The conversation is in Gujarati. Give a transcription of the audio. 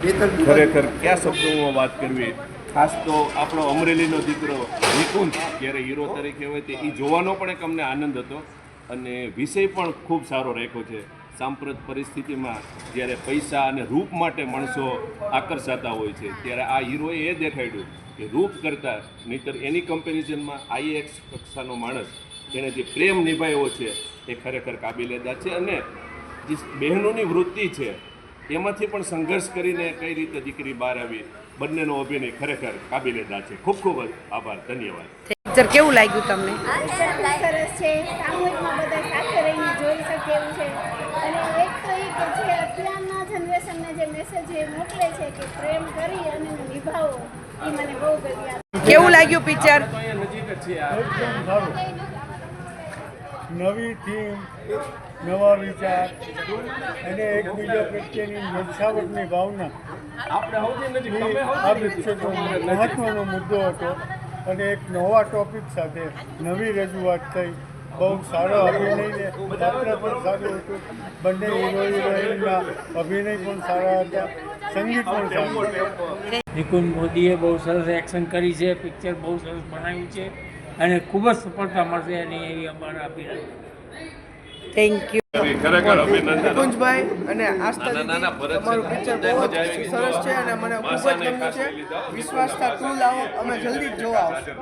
ખરેખર કયા શબ્દોમાં વાત કરવી? ખાસ તો આપણો અમરેલીનો દીકરો નિકુંજ, જ્યારે હીરો તરીકે હોય તે એ જોવાનો પણ એક અમને આનંદ હતો અને વિષય પણ ખૂબ સારો રાખ્યો છે. સાંપ્રત પરિસ્થિતિમાં જ્યારે પૈસા અને રૂપ માટે માણસો આકર્ષાતા હોય છે, ત્યારે આ હીરોએ એ દેખાડ્યું કે રૂપ કરતાં નહીતર એની કમ્પેરિઝનમાં આઈએક્સ કક્ષાનો માણસ, તેણે જે પ્રેમ નિભાવ્યો છે, એ ખરેખર કાબિલેદા છે અને જે બહેનોની વૃત્તિ છે એમાંથી પણ સંઘર્ષ કરીને કઈ રીતે દીકરી બહાર આવી બંનેનો અભિનય ખરેખર કાબિલેદા છે. ખૂબ ખૂબ આભાર ધન્યવાદ. પિક્ચર કેવું લાગ્યું તમને? સરસ છે. સામૂહિકમાં બધા સાથે રહીને જોઈ શકે એવું છે. અને એક તો એક જે અત્યારના જનરેશનને જે મેસેજ એ મોકલે છે કે પ્રેમ કરી અને નિભાવો એ મને બહુ ગમી કેવું લાગ્યું પિક્ચર નવી થીમ નવા વિચાર અને એકબીજા પ્રત્યેની યથાવતની ભાવના. આ પિક્ચરનો મહત્વનો મુદ્દો હતો અને એક નવા ટોપિક સાથે નવી રજૂઆત થઈ. બહુ સારો અભિનય ને પાત્ર પણ સારું હતું. બંને હીરો હિરોઈનના અભિનય પણ સારા હતા. સંગીત પણ સારું હતું. નિકુંજ મોદીએ બહુ સરસ એક્શન કરી છે. પિક્ચર બહુ સરસ બનાવ્યું છે. અને ખૂબ જ સફળતા મળશે એની એવી અમારા અભિનંદન. થેન્ક યુ ખરેખર અભિનંદન. કુંજભાઈ અને આસ્થા તમારું પિક્ચર બહુ જ સરસ છે અને મને ખૂબ જ ગમ્યું છે. વિશ્વાસતા ટુ લાવો અમે જલ્દી જ જોવા આવશું.